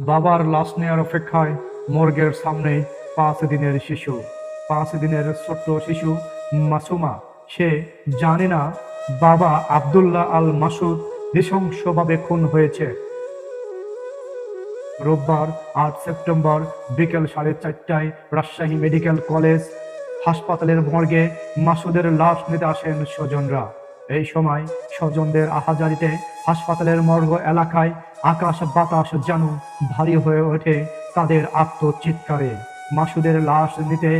বাবার লাশ নেওয়ার অপেক্ষায় মর্গের সামনে পাঁচ দিনের শিশু। পাঁচ দিনের ছোট্ট শিশু মাসুমা। সে জানে না বাবা আব্দুল্লাহ আল মাসুদ নৃশংসভাবে খুন হয়েছে। রোববার আট সেপ্টেম্বর বিকেল সাড়ে চারটায় রাজশাহী মেডিকেল কলেজ হাসপাতালের মর্গে মাসুদের লাশ নিতে আসেন স্বজনরা। এই সময় স্বজনদের আহাজারিতে হাসপাতালের মর্গ এলাকায় আকাশ বাতাস যেন ভারী হয়ে ওঠে তাদের আত্মচিৎকারে। মাসুদের লাশ নিতে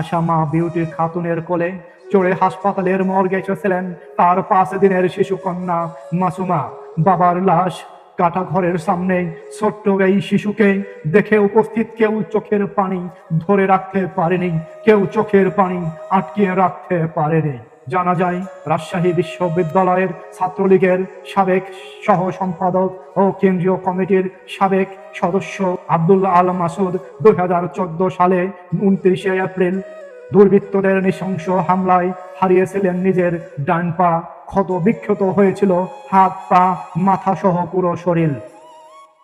আসা মা বিউটি খাতুনের কোলে চড়ে হাসপাতালের মর্গে এসেছিলেন তার পাঁচ দিনের শিশু কন্যা মাসুমা। বাবার লাশ কাটা ঘরের সামনে ছোট্ট এই শিশুকে দেখে উপস্থিত কেউ চোখের পানি ধরে রাখতে পারেনি, কেউ চোখের পানি আটকিয়ে রাখতে পারেনি। জানা যায়, রাজশাহী বিশ্ববিদ্যালয়ের ছাত্রলীগের সাবেক সহ সম্পাদক ও কেন্দ্রীয় কমিটির সাবেক সদস্য আব্দুল্লাহ আল মাসুদ দুই হাজার চোদ্দ সালে উনত্রিশে এপ্রিল দুর্বৃত্তদের নৃশংস হামলায় হারিয়েছিলেন নিজের ডান পা। ক্ষত বিক্ষত হয়েছিল, হাত, পা, মাথা সহ পুরো শরীর।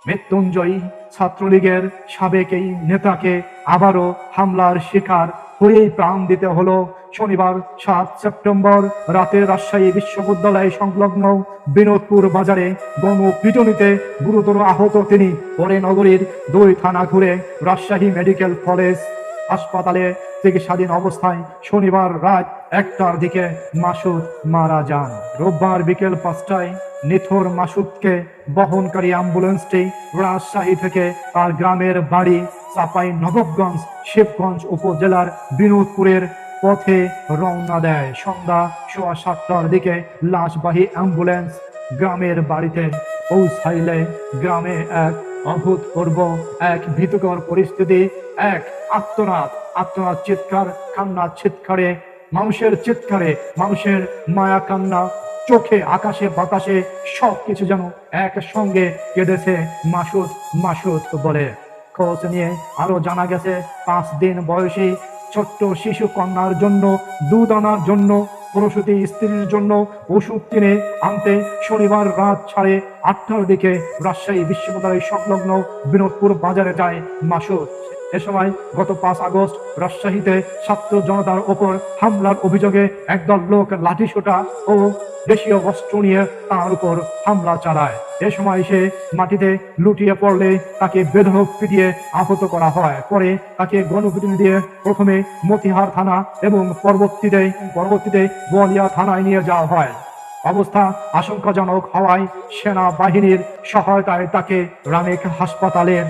মৃত্যুঞ্জয়ী ছাত্রলীগের সাবেক এই নেতাকে আবারও হামলার শিকার হয়েই প্রাণ দিতে হলো। শনিবার সাত সেপ্টেম্বর রাতে রাজশাহী বিশ্ববিদ্যালয় সংলগ্ন বিনোদপুর বাজারে গণপিটুনিতে গুরুতর আহত তিনি পরে নগরীর দুই থানা ঘুরে রাজশাহী মেডিকেল কলেজ হাসপাতালে চিকিৎসাধীন অবস্থায় শনিবার রাত একটার দিকে মাসুদ মারা যান। রোববার বিকেল পাঁচটায় নিথর মাসুদকে বহনকারী অ্যাম্বুলেন্সটি রাজশাহী থেকে তার গ্রামের বাড়ি চাপাই নবাবগঞ্জ শিবগঞ্জ উপজেলার বিনোদপুরের পথে রওনা দেয়। সন্ধ্যা সোয়া সাতটার দিকে লাশবাহী অ্যাম্বুলেন্স গ্রামের বাড়িতে পৌঁছাইলে গ্রামে এক অভূতপূর্ব, এক ভীতিকর পরিস্থিতি, এক আত্মনাদ আত্মনাদ চিৎকার, কান্না চিৎকারে মানুষের চিৎকারে, মানুষের মায়া কান্না, চোখে, আকাশে, বাতাসে সব কিছু যেন একসঙ্গে কেঁদেছে মাসুদ মাসুদ বলে। খোঁজ নিয়ে আরও জানা গেছে, পাঁচ দিন বয়সী ছোট্ট শিশু কন্যার জন্য, দুধ আনার জন্য, প্রসূতি স্ত্রীর জন্য ওষুধ কিনে আনতে শনিবার রাত সাড়ে আটটার দিকে রাজশাহী বিশ্ববিদ্যালয় সংলগ্ন বিনোদপুর বাজারে যায় মাসুদ। এ সময় গত পাঁচ আগস্ট রাজশাহীতে ছাত্র জনতার ওপর হামলার অভিযোগে একদল লোক লাঠিসোঁটা ও দেশীয় অস্ত্র নিয়ে তার উপর হামলা চালায়। এ সময় সে মাটিতে লুটিয়ে পড়লে তাকে বেধক পিটিয়ে আহত করা হয়। পরে তাকে গণপিটুনি দিয়ে প্রথমে মতিহার থানা এবং পরবর্তীতে পরবর্তীতে বোয়ালিয়া থানায় নিয়ে যাওয়া হয়। অবস্থা আশঙ্কাজনক হওয়ায় সেনা বাহিনীর সহায়তায় তাকে রামেক হাসপাতালের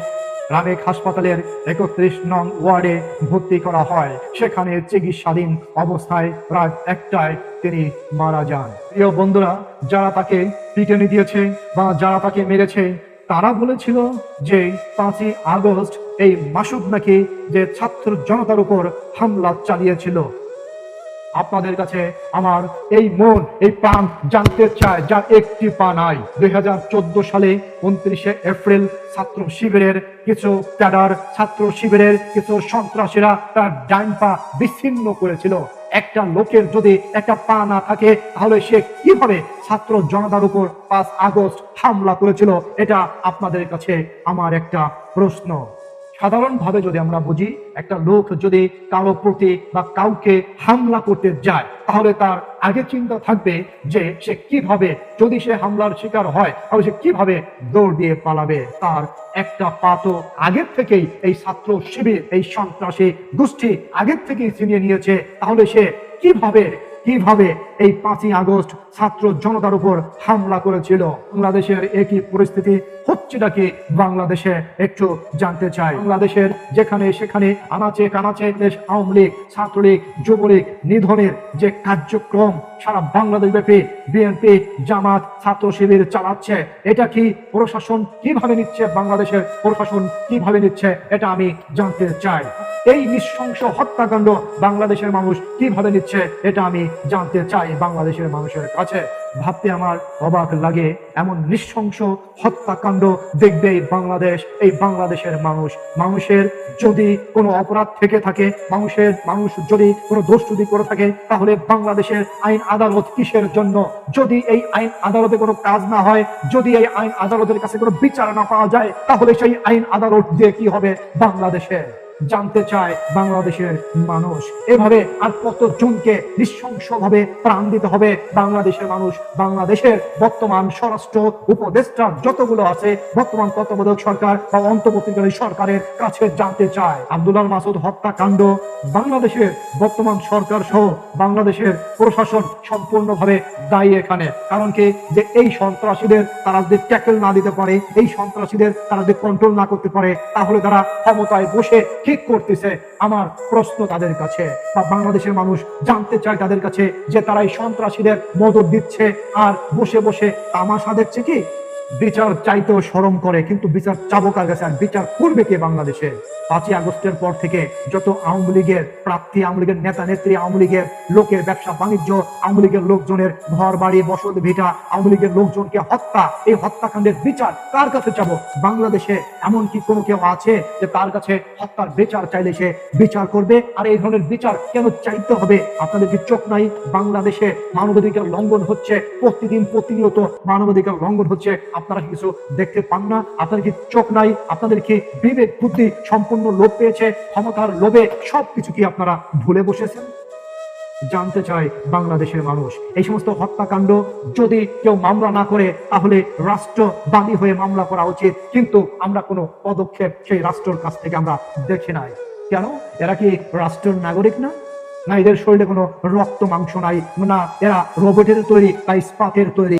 রামেক হাসপাতালের একত্রিশ নং ওয়ার্ডে ভর্তি করা হয়। সেখানে চিকিৎসাধীন অবস্থায় রাত একটায় তিনি মারা যান। প্রিয় বন্ধুরা, যারা তাকে পিটনি দিয়েছে বা যারা তাকে মেরেছে, তারা বলেছিল যে পাঁচই আগস্ট এই মাসুদ নাকি যে ছাত্র জনতার উপর হামলা চালিয়েছিল। আপনাদের কাছে আমার এই মন, এই প্রাণ জানতে চায়, যার একটি পা নাই। দুই হাজার চোদ্দ সালে উনত্রিশে এপ্রিল ছাত্র শিবিরের কিছু ক্যাডার, ছাত্র শিবিরের কিছু সন্ত্রাসীরা তার ডাইন পা বিচ্ছিন্ন করেছিল। একটা লোকের যদি একটা পা না থাকে, তাহলে সে কীভাবে ছাত্র জনতার উপর পাঁচ আগস্ট হামলা করেছিল? এটা আপনাদের কাছে আমার একটা প্রশ্ন। সাধারণভাবে যদি আমরা বুঝি, একটা লোক যদি কারও প্রতি বা কাউকে হামলা করতে যায়, তাহলে তার আগে চিন্তা থাকবে যে সে কীভাবে, যদি সে হামলার শিকার হয়, তাহলে সে কীভাবে দৌড় দিয়ে পালাবে? তার একটা পা তো আগের থেকেই এই ছাত্র শিবির, এই সন্ত্রাসী গোষ্ঠী আগের থেকেই ছিনিয়ে নিয়েছে। তাহলে সে কীভাবে কীভাবে এই পাঁচই আগস্ট ছাত্র জনতার উপর হামলা করেছিল? বাংলাদেশের একই পরিস্থিতি হচ্ছেটা কি বাংলাদেশে একটু জানতে চাই। বাংলাদেশের যেখানে সেখানে আনাচে কানাচে দেশ আওয়ামী লীগ, ছাত্রলীগ, যুবলীগ নিধনের যে কার্যক্রম সারা বাংলাদেশ ব্যাপী বিএনপি জামাত ছাত্র শিবির চালাচ্ছে, এটা কি প্রশাসন কীভাবে নিচ্ছে? বাংলাদেশের প্রশাসন কীভাবে নিচ্ছে? এটা আমি জানতে চাই। এই নৃশংস হত্যাকাণ্ড বাংলাদেশের মানুষ কীভাবে নিচ্ছে? এটা আমি জানতে চাই বাংলাদেশের মানুষের কাছে। ভাবতে আমার অবাক লাগে এমন নৃশংস হত্যাকাণ্ড দেখবে এই বাংলাদেশ, এই বাংলাদেশের মানুষ। মানুষের যদি কোনো অপরাধ থেকে থাকে, মানুষের মানুষ যদি কোনো দোষ যদি করে থাকে, তাহলে বাংলাদেশের আইন আদালত কিসের জন্য? যদি এই আইন আদালতে কোনো কাজ না হয়, যদি এই আইন আদালতের কাছে কোনো বিচার না পাওয়া যায়, তাহলে সেই আইন আদালত দিয়ে কি হবে? বাংলাদেশে জানতে চায় বাংলাদেশের মানুষ। এভাবে আর কতজনকে নৃশংসভাবে প্রাণ দিতে হবে? বাংলাদেশের মানুষ, বাংলাদেশের বর্তমান স্বরাষ্ট্র উপদেষ্টা যতগুলো আছে, বর্তমান তত্ত্বাবধায়ক সরকার বা অন্তর্বর্তীকালীন সরকারের কাছে জানতে চায়। আব্দুল্লাহ মাসুদ হত্যাকাণ্ড, বাংলাদেশের বর্তমান সরকার সহ বাংলাদেশের প্রশাসন সম্পূর্ণভাবে দায়ী এখানে। কারণ কি? যে এই সন্ত্রাসীদের তারা যদি ট্যাকেল না দিতে পারে, এই সন্ত্রাসীদের তারা যদি কন্ট্রোল না করতে পারে, তাহলে তারা ক্ষমতায় বসে ঠিক করতেছে আমার প্রশ্ন তাদের কাছে। বা বাংলাদেশের মানুষ জানতে চায় তাদের কাছে যে তারা এই সন্ত্রাসীদের মদত দিচ্ছে আর বসে বসে তামাশা দেখছে কি? বিচার চাইতেও সরম করে, কিন্তু বিচার চাবো কার কাছে আর বিচার করবে কে বাংলাদেশে? পাঁচই আগস্টের পর থেকে যত আওয়ামী লীগের প্রার্থী, আওয়ামী লীগের নেতা, নেত্রী, আওয়ামী লীগের লোকের ব্যবসা, বাণিজ্য, আওয়ামী লীগের লোকজনের ঘর, বাড়ি, বসত, ভিটা, আওয়ামী লীগের লোকজনকে হত্যা, এই হত্যাকাণ্ডের বিচার কার কাছে চাবো? বাংলাদেশে এমন কি কোনো কেউ আছে যে তার কাছে হত্যার বিচার চাইলে সে বিচার করবে? আর এই ধরনের বিচার কেন চাইতে হবে? আপনাদের কি চোখ নাই? বাংলাদেশে মানবাধিকার লঙ্ঘন হচ্ছে, প্রতিদিন প্রতিনিয়ত মানবাধিকার লঙ্ঘন হচ্ছে। আপনারা কিছু দেখতে পান না? আপনাদের কি চোখ নাই? আপনাদের কি বিবেক, বুদ্ধি সম্পূর্ণ লোভ পেয়েছে, ক্ষমতার লোভে সবকিছু কি আপনারা ভুলে বসেছেন? জানতে চায় বাংলাদেশের মানুষ, এই সমস্ত হত্যাকাণ্ড যদি কেউ মামলা না করে, তাহলে রাষ্ট্র বাদী হয়ে মামলা করা উচিত। কিন্তু আমরা কোনো পদক্ষেপ সেই রাষ্ট্রের কাছ থেকে আমরা দেখি নাই। কেন? এরা কি রাষ্ট্রের নাগরিক না? না, এদের শরীরে কোনো রক্ত মাংস নাই, না, এরা রোবটের তৈরি বা ইস্পাতের তৈরি।